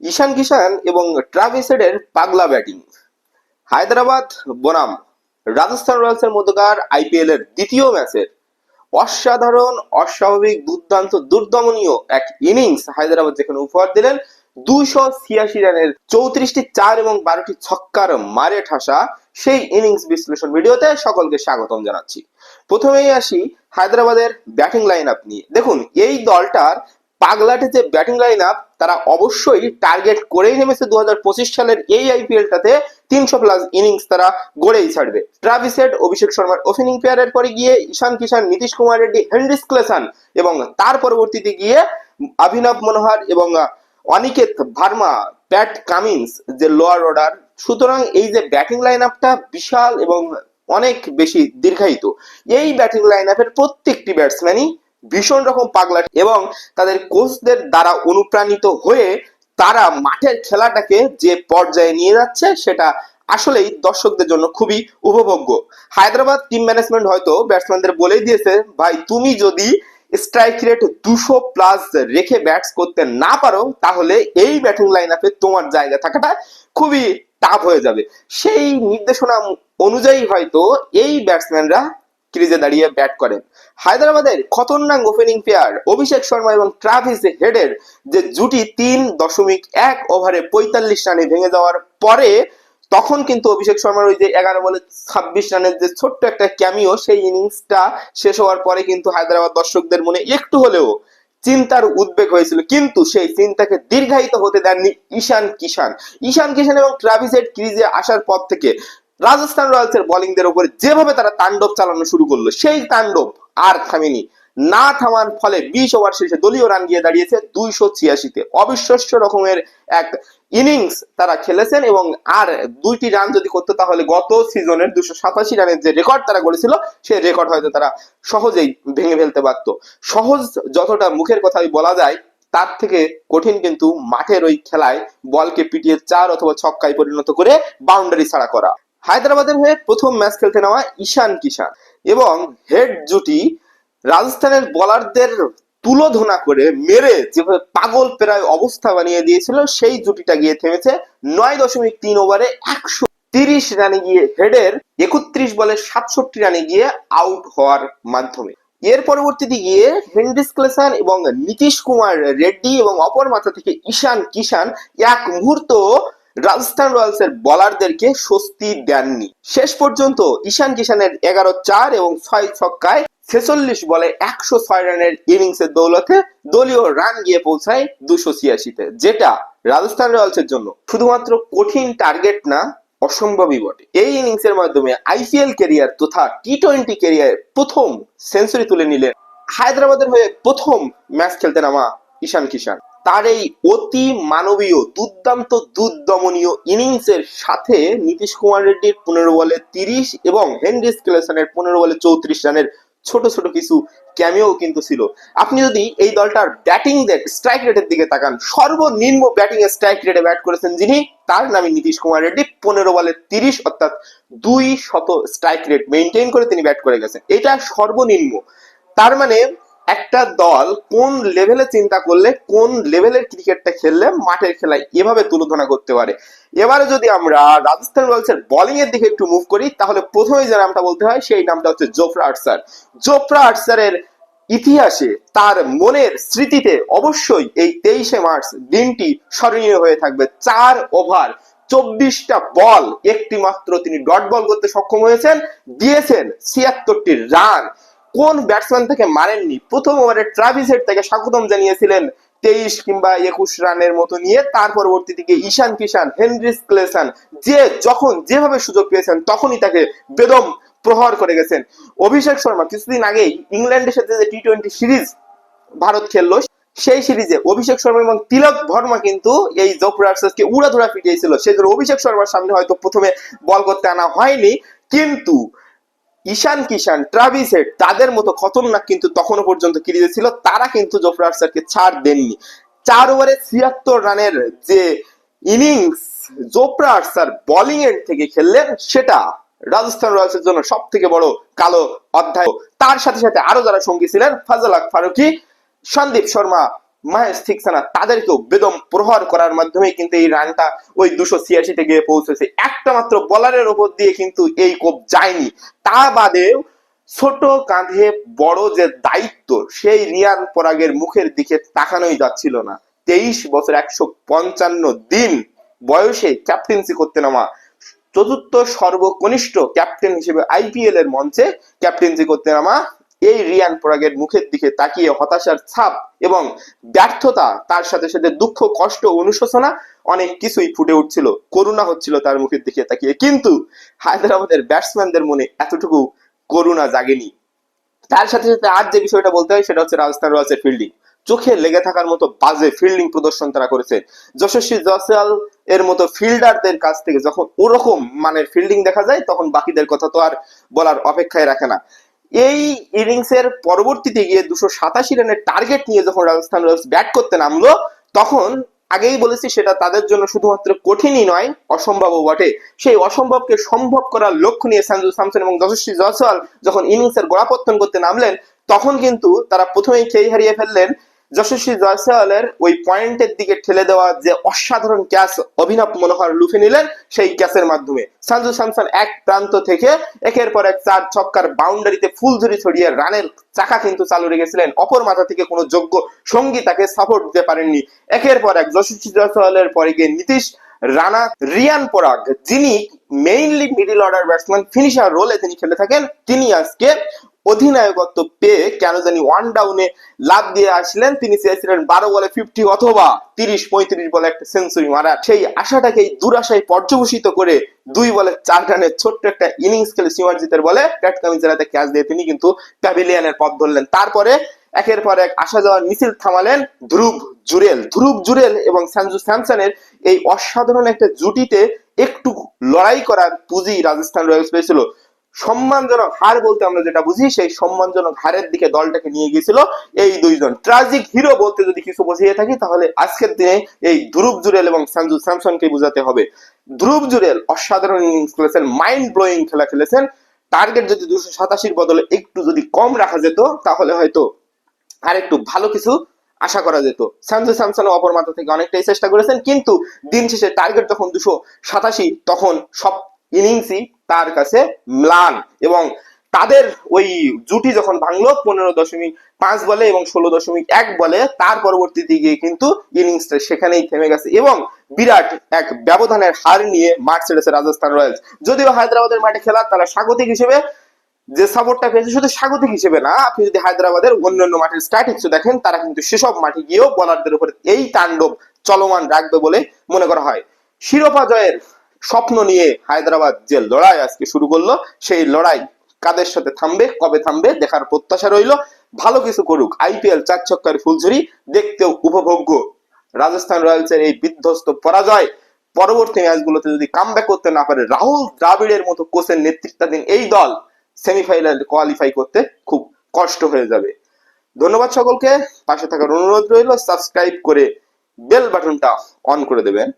ঈশান কিষান এবং ট্রাভিসেডের পাগলা ব্যাটিং। হায়দ্রাবাদ, বনাম, রাজস্থান রয়্যালসের মধ্যকার আইপিএল এর দ্বিতীয় ম্যাচের অসাধারণ, অস্বাভাবিক, দুর্দান্ত, দুর্দমনীয় এক ইনিংস হায়দ্রাবাদ যেখানে উপহার দিলেন দুইশো ছিয়াশি রানের চৌত্রিশটি চার এবং বারোটি ছক্কার মারে ঠাসা সেই ইনিংস বিশ্লেষণ ভিডিওতে সকলকে স্বাগতম জানাচ্ছি। প্রথমেই আসি হায়দ্রাবাদের ব্যাটিং লাইন আপ নিয়ে। দেখুন, এই দলটার পাগলাটে যে ব্যাটিং লাইন আপ তারা অবশ্যই টার্গেট করেই নেমেছে দুহাজার পঁচিশ সালের এই আইপিএলটাতে তিনশো প্লাস ইনিংস তারা গড়েই ছাড়বে। ট্রাভিসেট অভিষেক শর্মার ওপেনিং পেয়ারের পরে গিয়ে ঈশান কিষান নীতিশ কুমার রেড্ডি হেনরিস ক্লেসান এবং তার পরবর্তীতে গিয়ে অভিনব মনোহর এবং অনিকেত ভার্মা প্যাট কামিন্স যে লোয়ার অর্ডার সুতরাং এই যে ব্যাটিং লাইন আপটা বিশাল এবং অনেক বেশি দীর্ঘায়িত। এই ব্যাটিং লাইন আপের প্রত্যেকটি ব্যাটসম্যানই ভীষণ রকম পাগলা এবং তাদের কোচদের দ্বারা অনুপ্রাণিত হয়ে তারা মাঠের খেলাটাকে যে পর্যায়ে নিয়ে যাচ্ছে সেটা আসলেই দর্শকদের জন্য খুবই উপভোগ্য। হায়দ্রাবাদ টিম ম্যানেজমেন্ট হয়তো ব্যাটসম্যানদের বলেই দিয়েছে, ভাই, তুমি যদি স্ট্রাইক রেট দুশো প্লাস রেখে ব্যাটস করতে না পারো, তাহলে এই ব্যাটিং লাইন আপে তোমার জায়গা থাকাটা খুবই টাফ হয়ে যাবে। সেই নির্দেশনা অনুযায়ী হয়তো এই ব্যাটসম্যানরা ক্রিজে দাঁড়িয়ে ব্যাট করেন। হায়দ্রাবাদের খতরনাক ওপেনিং পেয়ার অভিষেক শর্মা এবং ট্রাভিস হেডের যে জুটি তিন দশমিক এক ওভারে পঁয়তাল্লিশ রানে ভেঙে যাওয়ার পরে তখন কিন্তু অভিষেক শর্মার ওই যে এগারো বলে ছাব্বিশ রানের যে ছোট্ট একটা ক্যামিও সেই ইনিংসটা শেষ হওয়ার পরে কিন্তু হায়দ্রাবাদ দর্শকদের মনে একটু হলেও চিন্তার উদ্বেগ হয়েছিল। কিন্তু সেই চিন্তাকে দীর্ঘায়িত হতে দেননি ঈশান কিষান ঈশান কিষান এবং ট্রাভিসেট ক্রিজে আসার পর থেকে রাজস্থান রয়্যালসের বোলিংদের উপরে যেভাবে তারা তাণ্ডব চালানো শুরু করল, সেই তাণ্ডব আর থামেনি। না থামার ফলে বিশ ওভার শেষে দলীয় রান গিয়ে দাঁড়িয়েছে দুইশো ছিয়াশিতে। অবিশ্বাস্য রকমের এক ইনিংস তারা খেলেছেন এবং আর দুইটি রান যদি করতো তাহলে গত সিজনের দুশো সাতাশি রানের যে রেকর্ড তারা করেছিল সেই রেকর্ড হয়তো তারা সহজেই ভেঙে ফেলতে পারতো। সহজ যতটা মুখের কথাই বলা যায়, তার থেকে কঠিন কিন্তু মাঠের ওই খেলায় বলকে পিটিয়ে চার অথবা ছক্কায় পরিণত করে বাউন্ডারি ছাড়া করা। হায়দ্রাবাদের হয়ে প্রথম ম্যাচ খেলতে নেওয়া ঈশান কিষান এবং হেড জুটি রাজস্থানের বলারদের তুলোধনা করে মেরে যেভাবে পাগল প্রায় অবস্থা বানিয়ে দিয়েছিল, সেই জুটিটা গিয়ে থেমেছে নয় দশমিক তিন ওভারে একশো তিরিশ রানে গিয়ে হেডের একত্রিশ বলে সাতষট্টি রানে গিয়ে আউট হওয়ার মাধ্যমে। এর পরবর্তীতে গিয়ে হেনরিস ক্লেসান এবং নীতিশ কুমার রেড্ডি এবং অপর মাথা থেকে ঈশান কিষান এক মুহূর্ত রাজস্থান রয়্যালস এর বলারদেরকে স্বস্তি দেননি। শেষ পর্যন্ত ঈশান কিষানের এগারো চার এবং ছয় ছক্কায় ছেচল্লিশ বলে একশো ছয় রানের ইনিংস এর দৌলতে দলীয় রান গিয়ে পৌঁছায় দুশো ছিয়াশিতে, যেটা রাজস্থান রয়্যালস এর জন্য শুধুমাত্র কঠিন টার্গেট না, অসম্ভবই বটে। এই ইনিংস এর মাধ্যমে আইপিএল কেরিয়ার তথা টি টোয়েন্টি ক্যারিয়ার প্রথম সেঞ্চুরি তুলে নিলেন হায়দ্রাবাদের হয়ে প্রথম ম্যাচ খেলতে নামা ঈশান কিষান। তার এই অতি মানবীয়, দুর্দান্ত, দুর্দমনীয় ইনিংসের সাথে নীতিশ কুমার রেড্ডির পনেরো বলে তিরিশ এবং হেনরিস ক্লেসনের পনেরো বলে চৌত্রিশ রানের ছোট ছোট কিছু ক্যামিও কিন্তু ছিল। আপনি যদি এই দলটার ব্যাটিং স্ট্রাইক রেটের দিকে তাকান, সর্বনিম্ন ব্যাটিং এ স্ট্রাইক রেটে ব্যাট করেছেন যিনি, তার নামে নীতিশ কুমার রেড্ডি, পনেরো বলে তিরিশ, অর্থাৎ দুই শত স্ট্রাইক রেট মেনটেন করে তিনি ব্যাট করে গেছেন। এটা সর্বনিম্ন। তার মানে একটা দল কোন লেভেলে চিন্তা করলে, কোন লেভেলের ক্রিকেটটা খেললে মাঠের খেলায় এভাবে তুলোধনা করতে পারে? এবারে যদি আমরা রাজস্থান রয়্যালস এর বোলিং এর দিকে একটু মুভ করি, তাহলে প্রথমে যে নামটা বলতে হয়, সেই নামটা হচ্ছে জোফরা আটসার জোফরা আটসারের ইতিহাসে তার মনের স্মৃতিতে অবশ্যই এই তেইশে মার্চ দিনটি স্মরণীয় হয়ে থাকবে। চার ওভার, চব্বিশটা বল একটি মাত্র তিনি ডট বল করতে সক্ষম হয়েছেন, দিয়েছেন ছিয়াত্তরটি রান। কোন ব্যাটসম্যান থেকে মারেননি? প্রথম ওভারে ট্রাভিস হেড থেকে স্বাগতম জানিয়েছিলেন তেইশ কিংবা একুশ রানের মতো নিয়ে। তার পরবর্তী দিকে ঈশান কিষান হেনরিস ক্লেসান যে যখন যেভাবে সুযোগ পেয়েছেন, তখনই তাকে বেদম প্রহার করে গেছেন। অভিষেক শর্মা কিছুদিন আগেই ইংল্যান্ডের সাথে যে টি টোয়েন্টি সিরিজ ভারত খেললো, সেই সিরিজে অভিষেক শর্মা এবং তিলক ভর্মা কিন্তু এই জোফরার্সকে উড়াধুরা পিটিয়েছিল। সেই জন্য অভিষেক শর্মার সামনে হয়তো প্রথমে বল করতে আনা হয়নি, কিন্তু ঈশান কিষান ট্রাভিস হেড তাদের মতো খতরনাক কিন্তু তখনও পর্যন্ত ক্রিজে ছিল। তারা কিন্তু জোফরা আর্চারকে ছাড় দেননি। চার ওভারে ছিয়াত্তর রানের যে ইনিংস জোফরা আর্চার বোলিং এর থেকে খেললেন, সেটা রাজস্থান রয়্যালসের জন্য সব থেকে বড় কালো অধ্যায়। তার সাথে সাথে আরও যারা সঙ্গী ছিলেন, ফাজাল হক ফারুকি, সন্দীপ শর্মা মাহেশ থিকসানা তাদেরকেও বেদম প্রহার করার মাধ্যমে কিন্তু এই রানটা ওই দুশো ছিয়াশিতে গিয়ে পৌঁছেছে। একটা মাত্র বলারের ওপর দিয়ে কিন্তু এই কোপ যায়নি। তা বাদেও ছোট কাঁধে বড় যে দায়িত্ব, সেই রিয়ান পরাগের মুখের দিকে তাকানোই যাচ্ছিল না। তেইশ বছর একশো পঞ্চান্ন দিন বয়সে ক্যাপ্টেন্সি করতে নামা চতুর্থ সর্বকনিষ্ঠ ক্যাপ্টেন হিসেবে আইপিএল এর মঞ্চে ক্যাপ্টেন্সি করতে নামা এই রিয়ান পরাগের মুখের দিকে তাকিয়ে হতাশার ছাপ এবং ব্যর্থতা, তার সাথে সাথে দুঃখ, কষ্ট, অনুশোচনা অনেক কিছুই ফুটে উঠছিল। করুণা হচ্ছিল তার মুখের দিকে তাকিয়ে। কিন্তু হায়দ্রাবাদের ব্যাটসম্যানদের মনে এতটুকু করুণা জাগেনি। তার সাথে সাথে আজ যে বিষয়টা বলতে হয়, সেটা হচ্ছে রাজস্থান রয়্যালসের ফিল্ডিং চোখে লেগে থাকার মতো বাজে ফিল্ডিং প্রদর্শন তারা করেছে। যশস্বী জয়সওয়াল এর মতো ফিল্ডারদের কাছ থেকে যখন ওরকম মানের ফিল্ডিং দেখা যায়, তখন বাকিদের কথা তো আর বলার অপেক্ষায় রাখে না। এই ইনিংসের পরবর্তীতে গিয়ে দুশো সাতাশি রানের টার্গেট নিয়ে যখন রাজস্থান রয়্যালস ব্যাট করতে নামলো, তখন আগেই বলেছি সেটা তাদের জন্য শুধুমাত্র কঠিনই নয় অসম্ভবও বটে। সেই অসম্ভবকে সম্ভব করার লক্ষ্য নিয়ে সঞ্জু স্যামসন এবং যশস্বী জয়সওয়াল যখন ইনিংসের গোড়াপত্তন করতে নামলেন, তখন কিন্তু তারা প্রথমেই খেই হারিয়ে ফেললেন। যশস্বী জয়সওয়ালের ওই পয়েন্টের দিকে ঠেলে দেওয়া যে অসাধারণ ক্যাচ অভিনব মনোহর লুফে নিলেন, সেই ক্যাচের মাধ্যমে। স্যামসন এক প্রান্ত থেকে একের পর এক চার ছক্কার বাউন্ডারিতে ফুলঝুরি ছড়িয়ে রানের চাকা কিন্তু চালু রেখেছিলেন। অপর মাথা থেকে কোনো যোগ্য সঙ্গী তাকে সাপোর্ট দিতে পারেননি। একের পর এক যশস্বী জয়সওয়ালের পরে গিয়ে নীতিশ রানা, রিয়ান পরাগ, যিনি mainly middle order batsman finisher রোলে তিনি খেলে থাকেন, তিনি আজকে অধিনায়কত্ব পেয়ে কেন জানি ওয়ান ডাউনে লাভ দিয়ে আসলেন। তিনি চেয়েছিলেন বারো বলে ফিফটি অথবা তিরিশ পঁয়ত্রিশ বলে একটা সেঞ্চুরি মারার সেই আশাটাকে এই দুরাশায় পর্যবসিত করে দুই বলে চার রানের ছোট্ট একটা ইনিংস খেলে সিমারজিতের বলে প্যাট কামিজেরাতে ক্যাচ দিয়ে তিনি কিন্তু প্যাভিলিয়ানের পথ ধরলেন। তারপরে একের পর এক আসা যাওয়ার মিছিল থামালেন ধ্রুব জুরেল। ধ্রুব জুরেল এবং সঞ্জু স্যামসনের এই অসাধারণ একটা জুটিতে একটু লড়াই করার পুঁজি রাজস্থান রয়্যালস পেয়েছিল। সম্মানজনক হার বলতে আমরা যেটা বুঝি, সেই সম্মানজনক হারের দিকে দলটাকে নিয়ে গিয়েছিল এই দুইজন। ট্রাজিক হিরো বলতে যদি কিছু বুঝিয়ে থাকি, তাহলে আজকের দিনে এই ধ্রুব জুরেল এবং সঞ্জু স্যামসনকে বোঝাতে হবে। ধ্রুব জুরেল অসাধারণ ইনিংস খেলেছেন মাইন্ড ব্লোয়িং খেলা খেলেছেন। টার্গেট যদি দুশো সাতাশির বদলে একটু যদি কম রাখা যেত, তাহলে হয়তো আর একটু ভালো কিছু আশা করা যেত। সঞ্জু স্যামসন অপর মাথা থেকে অনেকটাই চেষ্টা করেছেন, কিন্তু দিন শেষে টার্গেট যখন দুশো সাতাশি, তখন সব ইনিংসই তার কাছে ম্লান এবং তাদের ওই জুটি যখন ভাঙলো পনেরো দশমিক পাঁচ বলে এবং ষোলো দশমিক এক বলে, তার পরবর্তীতে গিয়ে কিন্তু ইনিংসটা সেখানেই থেমে গেছে এবং বিরাট এক ব্যবধানের হার নিয়ে মাঠ ছেড়েছে রাজস্থান রয়্যালস। যদিও হায়দ্রাবাদের মাঠে খেলা, তারা স্বাগতিক হিসেবে যে সাপোর্টটা পেয়েছে শুধু স্বাগতিক হিসেবে না, আপনি যদি হায়দ্রাবাদের অন্যান্য মাঠের স্ট্যাটিক্স দেখেন, তারা কিন্তু সেসব মাঠে গিয়েও বলারদের উপরে এই তাণ্ডব চলমান রাখবে বলে মনে করা হয়। শিরোপা জয়ের স্বপ্ন নিয়ে হায়দ্রাবাদ যে লড়াই আজকে শুরু করল, সেই লড়াই কাদের সাথে থামবে, কবে থামবে, দেখার প্রত্যাশা রইল। ভালো কিছু করুক। আইপিএল চার ছক্কার ফুলঝুরি, দেখতেও উপভোগ্য। রাজস্থান রয়্যালসের এই বিধ্বস্ত পরাজয়, পরবর্তী ম্যাচগুলোতে যদি কামব্যাক করতে না পারে, রাহুল দ্রাবিড়ের মতো কোচের নেতৃত্বাধীন এই দল সেমিফাইনাল কোয়ালিফাই করতে খুব কষ্ট হয়ে যাবে। ধন্যবাদ সকলকে। পাশে থাকার অনুরোধ রইল সাবস্ক্রাইব করে বেল বাটনটা অন করে দেবেন।